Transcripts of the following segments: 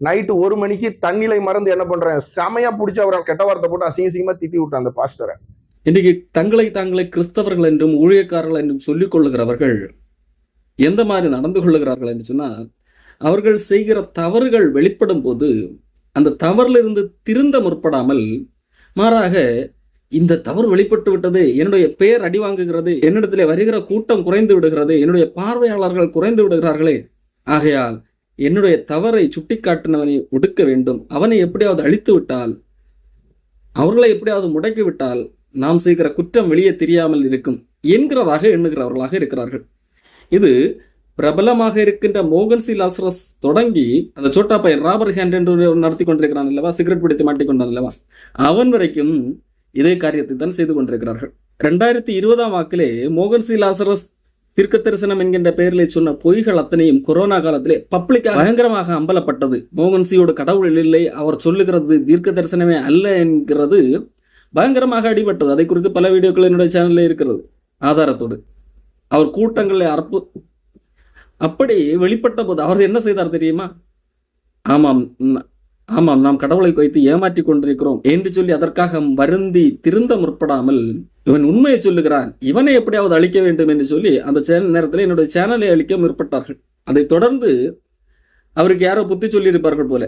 Night ஒரு மணிக்கு தண்ணிலை மறந்து என்ன பண்றேன்? செமையா பிடிச்சி அவரை கெட்ட வார்த்தை போட்டு அசிங்க அசிங்கமா திட்டி விட்டான் அந்த பாஸ்டரை. இன்றைக்கு தங்களை தாங்களே கிறிஸ்தவர்கள் என்றும் ஊழியக்காரர்கள் என்றும் சொல்லிக் கொள்ளுகிறவர்கள் எந்த மாதிரி நடந்து கொள்ளுகிறார்கள் என்று சொன்னால் அவர்கள் செய்கிற தவறுகள் வெளிப்படும் போது அந்த தவறிலிருந்து திருந்த முற்படாமல் மாறாக இந்த தவறு வெளிப்பட்டு விட்டது என்னுடைய பெயர் அடி வாங்குகிறது என்னிடத்திலே வருகிற கூட்டம் குறைந்து விடுகிறது என்னுடைய பார்வையாளர்கள் குறைந்து விடுகிறார்களே. ஆகையால் என்னுடைய தவறை சுட்டிக்காட்டினவனை ஒடுக்க வேண்டும். அவனை எப்படியாவது அழித்து விட்டால் அவர்களை எப்படியாவது முடக்கிவிட்டால் நாம் செய்கிற குற்றம் வெளியே தெரியாமல் இருக்கும் என்கிறதாக எண்ணுகிறவர்களாக இருக்கிறார்கள். இது பிரபலமாக இருக்கின்ற மோகன் சி லாசரஸ் தொடங்கி அந்த சோட்டா பையன் ராபர் ஹேண்ட் என்று ஒரு நடத்தி கொண்டிருக்கிறான் அல்லவா? சிகரெட் பிடித்து மாட்டிக்கொண்டான் அல்லவா? அவன் வரைக்கும் இதே காரியத்தை தான் செய்து கொண்டிருக்கிறார்கள். ரெண்டாயிரத்தி இருபதாம் வாக்கிலே மோகன் சி லாசரஸ் தீர்க்க தரிசனம் என்கின்ற பெயரிலே சொன்ன பொய்கள் அத்தனையும் கொரோனா காலத்திலே பப்ளிக்காக பயங்கரமாக அம்பலப்பட்டது. மோகன்சியோட கடவுள் இல்லை அவர் சொல்லுகிறது தீர்க்க தரிசனமே அல்ல என்கிறது. பயங்கரமாக அடிபட்டது. அதை குறித்து பல வீடியோக்கள் என்னுடைய சேனல்ல இருக்கிறது. ஆதாரத்தோடு. அவர் கூட்டங்களில் அற்பு அப்படி வெளிப்பட்ட போது அவர் என்ன செய்தார் தெரியுமா? ஆமாம் ஆமாம் நாம் கடவுளை வைத்து ஏமாற்றி கொண்டிருக்கிறோம் என்று சொல்லி அதற்காக வருந்தி திருந்த முற்படாமல் இவன் உண்மையை சொல்லுகிறான். இவனை எப்படியாவது அழிக்க வேண்டும் என்று சொல்லி அந்த சேனல் நேரத்தில் என்னுடைய சேனலை அழிக்க முற்பட்டார்கள். அதைத் தொடர்ந்து அவருக்கு யாரோ புத்தி சொல்லியிருப்பார்கள் போல.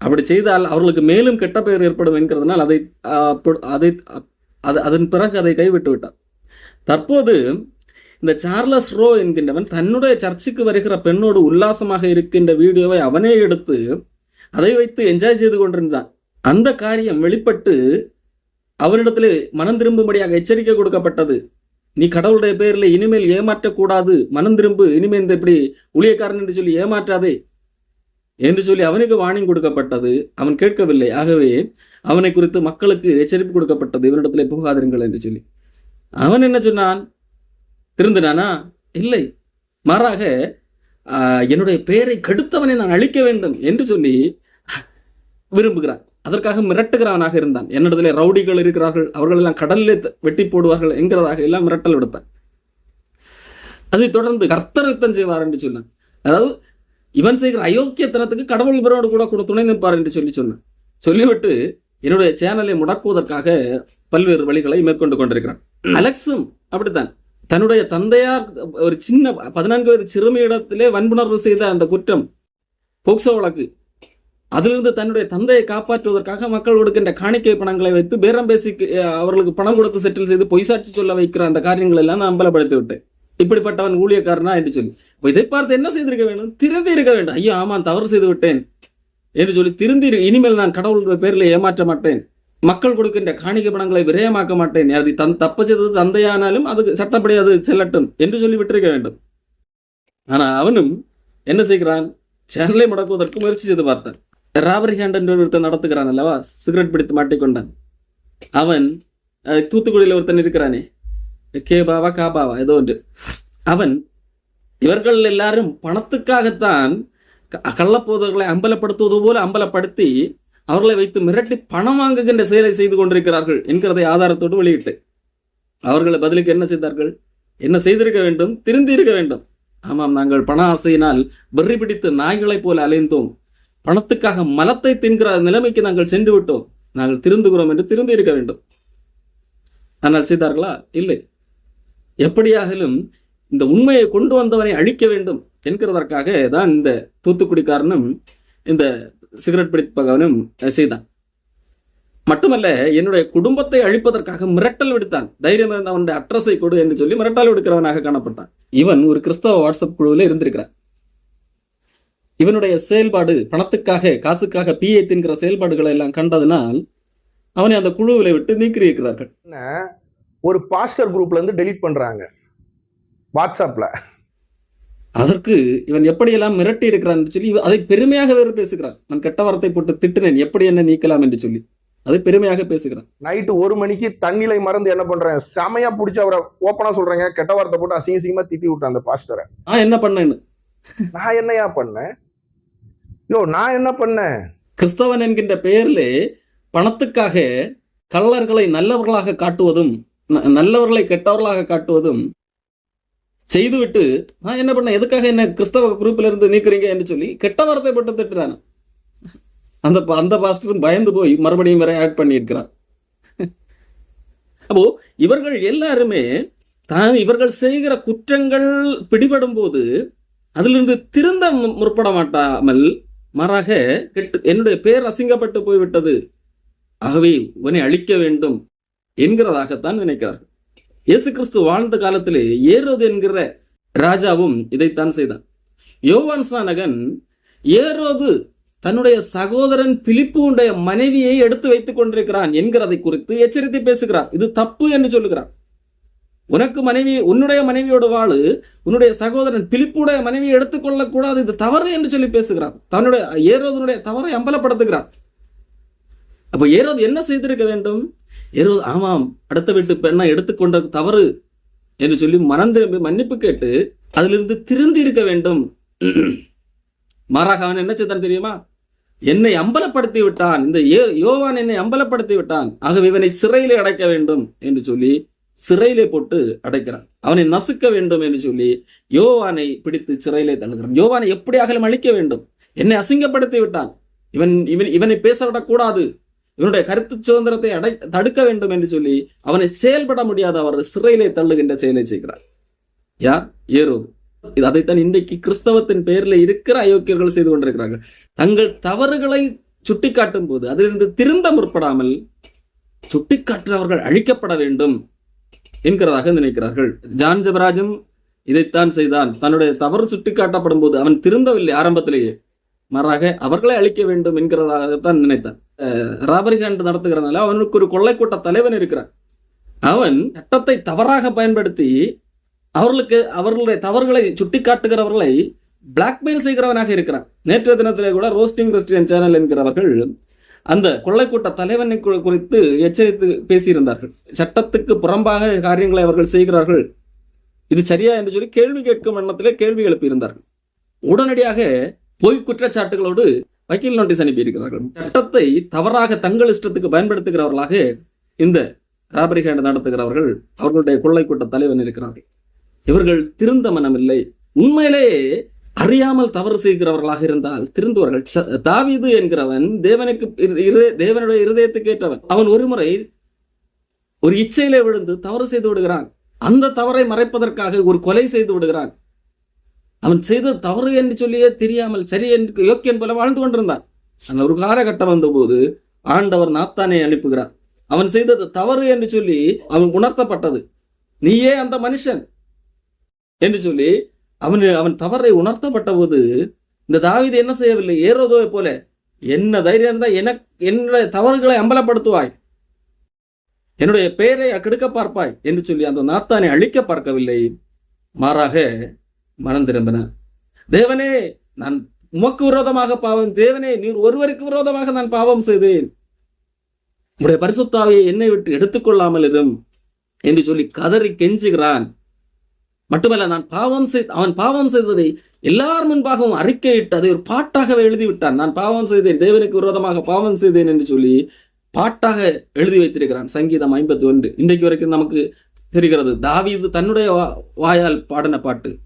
அப்படி செய்தால் அவர்களுக்கு மேலும் கெட்ட பெயர் ஏற்படும் என்கிறதுனால் அதை அதை அது அதன் பிறகு அதை கைவிட்டு விட்டார். தற்போது இந்த சார்லஸ் ரோ என்கின்றவன் தன்னுடைய சர்ச்சுக்கு வருகிற பெண்ணோடு உல்லாசமாக இருக்கின்ற வீடியோவை அவனே எடுத்து அதை வைத்து என்ஜாய் செய்து கொண்டிருந்தான். அந்த காரியம் வெளிப்பட்டு அவரிடத்திலே மனம் திரும்பும்படியாக எச்சரிக்கை கொடுக்கப்பட்டது. நீ கடவுளுடைய பெயரில் இனிமேல் ஏமாற்றக்கூடாது. மனம் திரும்பு இனிமேல் இந்த இப்படி ஊழியக்காரன் என்று சொல்லி ஏமாற்றாதே. என்று சொல்லி அவனுக்கு வாணிங் கொடுக்கப்பட்டது. அவன் கேட்கவில்லை. ஆகவே அவனை குறித்து மக்களுக்கு எச்சரிப்பு கொடுக்கப்பட்டது. இவனிடத்திலே போகாதிருங்கள் என்று சொல்லி. அவன் என்ன சொன்னான்? திருந்தினானா? இல்லை. மாறாக ஆஹ், என்னுடைய பெயரை கெடுத்தவனை நான் அழிக்க வேண்டும் என்று சொல்லி விரும்புகிறான். அதற்காக மிரட்டுகிறவனாக இருந்தான். என்னிடத்திலே ரவுடிகள் இருக்கிறார்கள். அவர்கள் எல்லாம் கடலிலே வெட்டி போடுவார்கள் என்கிறதாக எல்லாம் மிரட்டல் விடுத்தான் அதை தொடர்ந்து கர்த்தர் யுத்தம் செய்வார் என்று சொன்னான். அதாவது இவன் செய்கிற அயோக்கியத்தனத்துக்கு கடவுள் இவரோடு கூட கூட துணை நிற்பார் என்று சொல்லி சொன்னான். சொல்லிவிட்டு என்னுடைய சேனலை முடக்குவதற்காக பல்வேறு வழிகளை மேற்கொண்டு கொண்டிருக்கிறான். அலெக்ஸும் அப்படித்தான். தன்னுடைய தந்தையார் ஒரு சின்ன பதினான்கு வயது சிறுமியிடத்திலே வன்புணர்வு செய்த அந்த குற்றம் போக்சோ வழக்கு. அதிலிருந்து தன்னுடைய தந்தையை காப்பாற்றுவதற்காக மக்கள் கொடுக்கின்ற காணிக்கை பணங்களை வைத்து பேரம் பேசி அவர்களுக்கு பணம் கொடுத்து செட்டில் செய்து பொய் சாட்சி சொல்ல வைக்கிற அந்த காரியங்கள் எல்லாம் நான் அம்பலப்படுத்தி விட்டேன். இப்படிப்பட்டவன் ஊழியக்காரனா என்று சொல்லி. இதை பார்த்து என்ன செய்திருக்க வேண்டும்? திருந்தி இருக்க வேண்டும். ஐயோ ஆமா தவறு செய்து விட்டேன் என்று சொல்லி திருந்தி இனிமேல் நான் கடவுளுடைய பேரில் ஏமாற்ற மாட்டேன். மக்கள் கொடுக்கின்ற காணிக்கை பணங்களை விரயமாக்க மாட்டேன். அது தன் தப்பு செய்தது தந்தையானாலும் அது சட்டப்படி அது செல்லட்டும் என்று சொல்லி விட்டிருக்க வேண்டும். ஆனா அவனும் என்ன செய்கிறான்? சேனலை முடக்குவதற்கு முயற்சி செய்து பார்த்தான். ராபரி ஹேண்ட் என்று ஒருத்தன் நடத்துகிறான் அல்லவா? சிகரெட் பிடித்து மாட்டிக்கொண்டான். அவன் அஹ், தூத்துக்குடியில் ஒருத்தன் இருக்கிறானே. கே பாவா கா பாவா ஏதோ ஒன்று. அவன் இவர்கள் எல்லாரும் பணத்துக்காகத்தான் க- கள்ளப்போதர்களை அம்பலப்படுத்துவது போல அம்பலப்படுத்தி அவர்களை வைத்து மிரட்டி பணம் வாங்குகின்ற செயலை செய்து கொண்டிருக்கிறார்கள் என்கிறதை ஆதாரத்தோடு வெளியிட்டு. அவர்களை பதிலுக்கு என்ன செய்தார்கள்? என்ன செய்திருக்க வேண்டும்? திருந்தி இருக்க வேண்டும். ஆமாம் நாங்கள் பண ஆசையினால் வெறி பிடித்து நாய்களைப் போல அலைந்தோம். பணத்துக்காக மலத்தை தின்கிற நிலைமைக்கு நாங்கள் சென்று விட்டோம். நாங்கள் திருந்துகிறோம் என்று திருந்தி இருக்க வேண்டும். ஆனால் செய்தார்களா? இல்லை. எப்படியாகிலும் இந்த உண்மையை கொண்டு வந்தவனை அழிக்க வேண்டும் என்கிறதற்காக தான் இந்த தூத்துக்குடிக்காரனும் இந்த சிகரெட் பிடிப்பகவனும் செய்தான். மட்டுமல்ல என்னுடைய குடும்பத்தை அழிப்பதற்காக மிரட்டல் விடுத்தான். தைரியம் இருந்த அவனுடைய அட்ரஸை கொடு என்று சொல்லி மிரட்டல் விடுக்கிறவனாக காணப்பட்டான். இவன் ஒரு கிறிஸ்தவ வாட்ஸ்அப் குழுவில் இருந்திருக்கிறான். இவனுடைய செயல்பாடு பணத்துக்காக காசுக்காக பிஏ தின்கிற செயல்பாடுகளை எல்லாம் கண்டதினால் அவனை அந்த குழுவிலை விட்டு நீக்கியிருக்கிறார்கள். ஒரு பாஸ்டர் குரூப்ல இருந்து டெலீட் பண்றாங்க. வாட்ஸ்அப்ல அதற்கு இவன் எப்படியெல்லாம் மிரட்டி இருக்கிறான் சொல்லி அதை பெருமையாக வேறு பேசுகிறான். நான் கெட்ட வார்த்தை போட்டு திட்டினேன் எப்படி என்ன நீக்கலாம்? என்று சொல்லி. அதை பெருமையாக பேசுகிறான். நைட்டு ஒரு மணிக்கு தண்ணிலை மறந்து என்ன பண்றேன்? செமையா பிடிச்சி அவரை ஓப்பனா சொல்றேங்க. கெட்ட வார்த்தை போட்டு அசிங்க அசிங்கமா திட்டி விட்டேன் அந்த பாஸ்டரை நான் என்ன பண்ணேன்னு? நான் என்னையா பண்ணேன்? யோ நான் என்ன பண்ணேன்? கிறிஸ்தவன் என்கின்ற பெயரிலே பணத்துக்காக கள்ளர்களை நல்லவர்களாக காட்டுவதும் ந- நல்லவர்களை கெட்டவர்களாக காட்டுவதும் செய்துவிட்டு நான் என்ன பண்ணேன்? எதுக்காக என்ன கிறிஸ்தவ குரூப்ல இருந்து நீக்குறீங்க என்று சொல்லி கெட்ட வார்த்தை பட்டு திட்டுறான். அந்த அந்த பாஸ்டரும் பயந்து போய் மறுபடியும் வேற ஆட் பண்ணியிருக்கிறார். அப்போ இவர்கள் எல்லாருமே தான் இவர்கள் செய்கிற குற்றங்கள் பிடிபடும் போது அதிலிருந்து திருந்த முற்பட மாட்டாமல் மாறாக என்னுடைய பேர் அசிங்கப்பட்டு போய்விட்டது. ஆகவே உன்னை அழிக்க வேண்டும் என்கிறதாகத்தான் நினைக்கிறார்கள். இயேசு கிறிஸ்து வாழ்ந்த காலத்திலே ஏரோது என்கிற ராஜாவும் இதைத்தான் செய்தான். யோவான் சானகன் ஏரோது தன்னுடைய சகோதரன் பிலிப்புடைய மனைவியை எடுத்து வைத்துக் கொண்டிருக்கிறான் என்கிறதை குறித்து எச்சரித்து பேசுகிறார். இது தப்பு என்று சொல்லுகிறார். உனக்கு மனைவி உன்னுடைய மனைவியோடு வாழு. உன்னுடைய சகோதரன் பிலிப்புடைய மனைவியை எடுத்துக்கொள்ளக்கூடாது. இது தவறு என்று சொல்லி பேசுகிறார். தன்னுடைய ஏரோதனுடைய தவறை அம்பலப்படுத்துகிறார். அப்ப ஏரோது என்ன செய்திருக்க வேண்டும்? ஏரோது ஆமாம் அடுத்த வீட்டு பெண்ணை எடுத்துக்கொண்ட தவறு என்று சொல்லி மனம் திரும்பி மன்னிப்பு கேட்டு அதிலிருந்து திருந்தி இருக்க வேண்டும். மாறாக அவன் என்ன செய்தான் தெரியுமா? என்னை அம்பலப்படுத்தி விட்டான். இந்த ஏ- யோவான் என்னை அம்பலப்படுத்தி விட்டான். ஆகவே இவனை சிறையில் அடைக்க வேண்டும் என்று சொல்லி சிறையிலே போட்டு அடைக்கிறான். அவனை நசுக்க வேண்டும் என்று சொல்லி யோவானை பிடித்து சிறையிலே தள்ளுகிறான். யோவானை எப்படியாகலும் அழிக்க வேண்டும்? என்னை அசிங்கப்படுத்தி விட்டான். இவன் இவன் இவனை பேச விடக்கூடாது இவனுடைய கருத்து சுதந்திரத்தை அடை தடுக்க வேண்டும் என்று சொல்லி அவனை செயல்பட முடியாத அவர் சிறையிலே தள்ளுகின்ற செயலை செய்கிறார். யார்? ஏரோது இது அதைத்தான் இன்றைக்கு கிறிஸ்தவத்தின் பெயரில் இருக்கிற அயோக்கியர்கள் செய்து கொண்டிருக்கிறார்கள். தங்கள் தவறுகளை சுட்டிக்காட்டும் போது அதிலிருந்து திருந்த முற்படாமல் சுட்டிக்காட்டுறவர்கள் அழிக்கப்பட வேண்டும். என்கிறதாக நினைக்கிறார்கள். ஜான் ஜபராஜும் இதைத்தான் செய்தான். தன்னுடைய தவறு சுட்டிக்காட்டப்படும் போது அவன் திருந்தவில்லை ஆரம்பத்திலேயே. மாறாக அவர்களை அழிக்க வேண்டும் என்கிறதாகத்தான் நினைத்தான். ராபரி ஹண்ட் நடத்துகிறனால அவனுக்கு ஒரு கொள்ளை கூட்ட தலைவன் இருக்கிறான். அவன் சட்டத்தை தவறாக பயன்படுத்தி அவர்களுக்கு அவர்களுடைய தவறுகளை சுட்டிக்காட்டுகிறவர்களை பிளாக்மெயில் செய்கிறவனாக இருக்கிறான். நேற்றைய தினத்திலே கூட ரோஸ்டிங் கிறிஸ்டியன் சேனல் என்கிறவர்கள் அந்த கொள்ளைக்கூட்ட தலைவனை குறித்து எச்சரித்து பேசியிருந்தார்கள். சட்டத்துக்கு புறம்பாக காரியங்களை அவர்கள் செய்கிறார்கள். இது சரியா என்று சொல்லி கேள்வி கேட்கும் எண்ணத்திலே கேள்வி எழுப்பியிருந்தார்கள். உடனடியாக பொய் குற்றச்சாட்டுகளோடு வக்கீல் நோட்டீஸ் அனுப்பியிருக்கிறார்கள். சட்டத்தை தவறாக தங்கள் இஷ்டத்துக்கு பயன்படுத்துகிறவர்களாக இந்த ராபரி ஹேண்ட் நடத்துகிறவர்கள் அவர்களுடைய கொள்ளைக்கூட்ட தலைவன் இருக்கிறார்கள். இவர்கள் திருந்த மனமில்லை. உண்மையிலேயே அறியாமல் தவறு செய்கிறவர்களாக இருந்தால் திருந்துவார்கள். ச- தாவீது என்கிறவன் தேவனுக்கு இரு- இரு- தேவனுடைய இருதயத்துக்கு ஏற்றவன். அவன் ஒருமுறை ஒரு இச்சையிலே விழுந்து தவறு செய்து விடுகிறான். அந்த தவறை மறைப்பதற்காக ஒரு கொலை செய்து விடுகிறான். அவன் செய்த தவறு என்று சொல்லியே தெரியாமல் சரி என்று யோக்கியன் போல வாழ்ந்து கொண்டிருந்தான். அந்த ஒரு காலகட்டம் வந்தபோது ஆண்டவர் நாத்தானை அனுப்புகிறார். அவன் செய்தது தவறு என்று சொல்லி அவன் உணர்த்தப்பட்டது. நீயே அந்த மனுஷன் என்று சொல்லி அவன் அவன் தவறை உணர்த்தப்பட்ட போது இந்த தாவீது என்ன செய்யவில்லை? ஏரோதோவை போல என்ன தைரியம் இருந்தா எனக்கு என்னுடைய தவறுகளை அம்பலப்படுத்துவாய். என்னுடைய பெயரை கெடுக்க பார்ப்பாய் என்று சொல்லி அந்த நாத்தானை அழிக்க பார்க்கவில்லை. மாறாக மனம் திரும்பினார் தேவனே நான் உமக்கு விரோதமாக பாவம் தேவனே நீர் ஒருவருக்கு விரோதமாக நான் பாவம் செய்தேன். உடைய பரிசுத்தாவியை என்னை விட்டு எடுத்துக்கொள்ளாமல் இரும் என்று சொல்லி கதறி கெஞ்சுகிறான் மட்டுமல்ல நான் பாவம் செய் அவன் பாவம் செய்ததை எல்லார் முன்பாகவும் அறிக்கையிட்டு அதை ஒரு பாட்டாகவே எழுதி விட்டான் நான் பாவம் செய்தேன் தேவனுக்கு விரோதமாக பாவம் செய்தேன் என்று சொல்லி பாட்டாக எழுதி வைத்திருக்கிறான். சங்கீதம் ஐம்பத்தி ஒன்று இன்றைக்கு வரைக்கும் நமக்கு தெரிகிறது தாவீது தன்னுடைய வா- வாயால் பாடின பாட்டு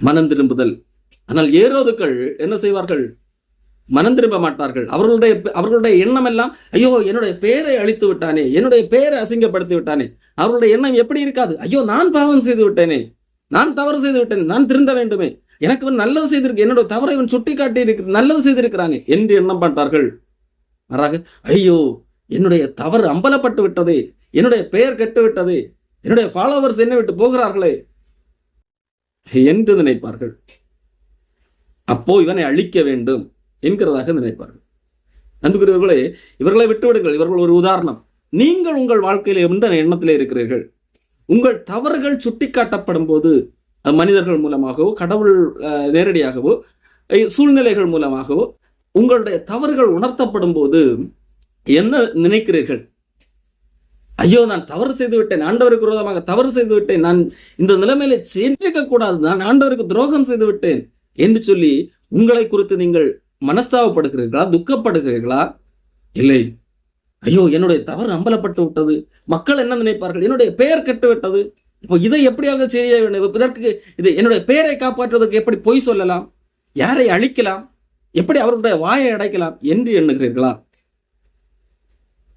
மனம் திரும்புதல். ஆனால் ஏரோதுக்கள் என்ன செய்வார்கள்? மனம் திரும்ப மாட்டார்கள். அவர்களுடைய அவர்களுடைய எண்ணம் எல்லாம் ஐயோ என்னுடைய பெயரை அழித்து விட்டானே என்னுடைய பெயரை அசிங்கப்படுத்தி விட்டானே அவர்களுடைய எண்ணம் எப்படி இருக்காது? ஐயோ நான் பாவம் செய்து விட்டேனே. நான் தவறு செய்து விட்டேன் நான் திருந்த வேண்டுமே. எனக்கு இவன் நல்லது செய்திருக்கு என்னோட தவறை இவன் சுட்டி காட்டி இருக்கு நல்லது செய்திருக்கிறானே என்று எண்ணம் பண்றார்கள் மாறாக ஐயோ என்னுடைய தவறு அம்பலப்பட்டு விட்டது என்னுடைய பெயர் கெட்டுவிட்டது என்னுடைய ஃபாலோவர்ஸ் என்ன விட்டு போகிறார்களே என்று நினைப்பார்கள். அப்போ இவனை அழிக்க வேண்டும் என்கிறதாக நினைப்பார்கள். அன்புக்குரியவர்களே இவர்களை விட்டுவிடுங்கள் இவர்கள் ஒரு உதாரணம். நீங்கள் உங்கள் வாழ்க்கையில் எந்த எண்ணத்திலே இருக்கிறீர்கள்? உங்கள் தவறுகள் சுட்டிக்காட்டப்படும் போது மனிதர்கள் மூலமாகவோ கடவுள் அஹ், நேரடியாகவோ சூழ்நிலைகள் மூலமாகவோ உங்களுடைய தவறுகள் உணர்த்தப்படும் போது என்ன நினைக்கிறீர்கள்? ஐயோ நான் தவறு செய்து விட்டேன் ஆண்டவருக்கு விரோதமாக தவறு செய்து விட்டேன் நான் இந்த நிலைமையில சென்றிருக்க கூடாது நான் ஆண்டவருக்கு துரோகம் செய்து விட்டேன் என்று சொல்லி உங்களை குறித்து நீங்கள் மனஸ்தாபப்படுகிறீர்களா துக்கப்படுகிறீர்களா? இல்லை. ஐயோ என்னுடைய தவறு அம்பலப்பட்டு விட்டது. மக்கள் என்ன நினைப்பார்கள்? என்னுடைய பெயர் கெட்டு விட்டது. இப்போ இதை எப்படியாக செய்ய வேண்டும்? இதற்கு இது என்னுடைய பெயரை காப்பாற்றுவதற்கு எப்படி பொய் சொல்லலாம்? யாரை அழிக்கலாம்? எப்படி அவர்களுடைய வாயை அடைக்கலாம் என்று எண்ணுகிறீர்களா?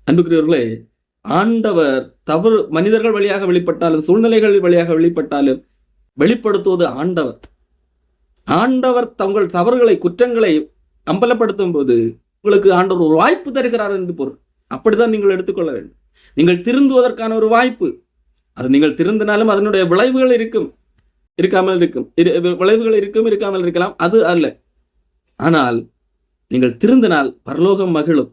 அன்புக்குரியவர்களே ஆண்டவர் தவறு மனிதர்கள் வழியாக வெளிப்பட்டாலும் சூழ்நிலைகள் வழியாக வெளிப்பட்டாலும் வெளிப்படுத்துவது ஆண்டவர். ஆண்டவர் தங்கள் தவறுகளை குற்றங்களை அம்பலப்படுத்தும் போது உங்களுக்கு ஆண்டவர் ஒரு வாய்ப்பு தருகிறார் என்று பொருள். அப்படிதான் நீங்கள் எடுத்துக்கொள்ள வேண்டும். நீங்கள் திருந்துவதற்கான ஒரு வாய்ப்பு. அது நீங்கள் திருந்தினாலும் அதனுடைய விளைவுகள் இருக்கும். இருக்காமல் இருக்கும். விளைவுகள் இருக்கும் இருக்காமல் இருக்கலாம். அது அல்ல. ஆனால் நீங்கள் திருந்தினால் பரலோகம் மகிழும்.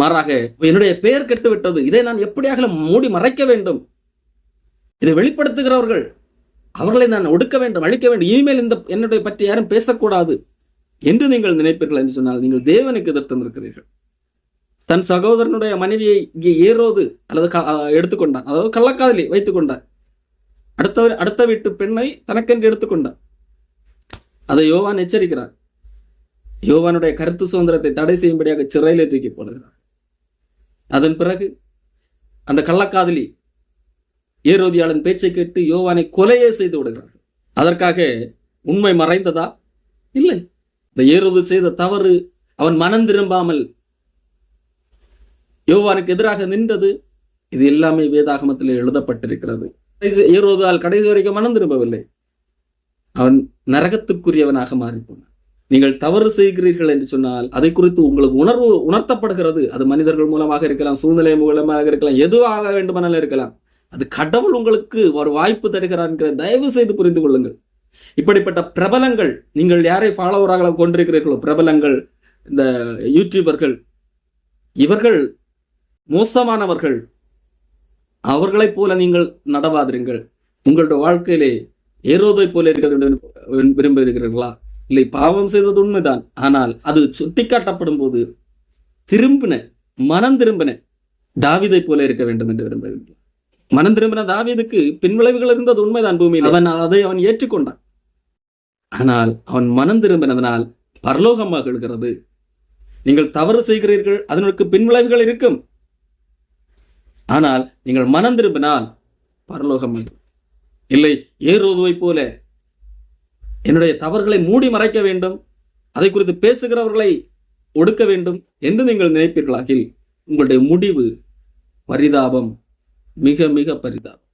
மாறாக என்னுடைய பெயர் கெட்டுவிட்டது. இதை நான் எப்படியாக மூடி மறைக்க வேண்டும்? இதை வெளிப்படுத்துகிறவர்கள் அவர்களை நான் ஒடுக்க வேண்டும் அழிக்க வேண்டும். இனிமேல் இந்த என்னுடைய பற்றி யாரும் பேசக்கூடாது என்று நீங்கள் நினைப்பீர்கள் என்று சொன்னால் நீங்கள் தேவனுக்கு எதிர்த்து இருக்கிறீர்கள் தன் சகோதரனுடைய மனைவியை இங்கே ஏறோது அல்லது க- அஹ் எடுத்துக்கொண்டான். அதாவது கள்ளக்காதலி வைத்துக் கொண்டார் அடுத்த அடுத்த வீட்டு பெண்ணை தனக்கென்று எடுத்துக்கொண்டான். அதை யோவான் எச்சரிக்கிறார். யோவானுடைய கருத்து சுதந்திரத்தை தடை செய்யும்படியாக சிறையிலே தூக்கி போடுகிறார். அதன் பிறகு அந்த கள்ளக்காதலி ஏரோதியாளன் பேச்சை கேட்டு யோவானை கொலையே செய்து விடுகிறார். அதற்காக உண்மை மறைந்ததா? இல்லை. இந்த ஏரோது செய்த தவறு அவன் மனம் திரும்பாமல் யோவானுக்கு எதிராக நின்றது இது எல்லாமே வேதாகமத்தில் எழுதப்பட்டிருக்கிறது. கடைசி- ஏரோதால் கடைசி வரைக்கும் மனம் திரும்பவில்லை அவன் நரகத்துக்குரியவனாக மாறி போனான் நீங்கள் தவறு செய்கிறீர்கள் என்று சொன்னால் அதை குறித்து உங்களுக்கு உணர்வு உணர்த்தப்படுகிறது. அது மனிதர்கள் மூலமாக இருக்கலாம் சூழ்நிலை மூலமாக இருக்கலாம் எதுவாக வேண்டுமானாலும் இருக்கலாம். அது கடவுள் உங்களுக்கு ஒரு வாய்ப்பு தருகிறார் என்கிற தயவு செய்து புரிந்து கொள்ளுங்கள். இப்படிப்பட்ட பிரபலங்கள் நீங்கள் யாரை ஃபாலோவராக கொண்டிருக்கிறீர்களோ பிரபலங்கள் இந்த யூடியூபர்கள் இவர்கள் மோசமானவர்கள். அவர்களைப் போல நீங்கள் நடவாதிருங்கள். உங்களுடைய வாழ்க்கையிலே ஏரோதை போல இருக்க வேண்டும் என்று விரும்புகிறீர்களா? இல்லை பாவம் செய்தது உண்மைதான். ஆனால் அது சுட்டிக்காட்டப்படும் போது திரும்பின மனம் திரும்பின தாவீதை போல இருக்க வேண்டும் என்று விரும்புகிறீர்கள்? மனம் திரும்பின தாவீதுக்கு பின்விளைவுகள் இருந்தது உண்மைதான் பூமியில். அவன் அதை அவன் ஏற்றுக்கொண்டான். ஆனால் அவன் மனம் திரும்பினதனால் பரலோகமாக எழுகிறது. நீங்கள் தவறு செய்கிறீர்கள் அதனுக்கு பின்விளைவுகள் இருக்கும். ஆனால் நீங்கள் மனம் திரும்பினால் பரலோகம் இல்லை ஏறுவதுவை போல. என்னுடைய தவறுகளை மூடி மறைக்க வேண்டும். அதை குறித்து பேசுகிறவர்களை ஒடுக்க வேண்டும் என்று நீங்கள் நினைப்பீர்களாகில் உங்களுடைய முடிவு பரிதாபம் மிக மிக பரிதாபம்.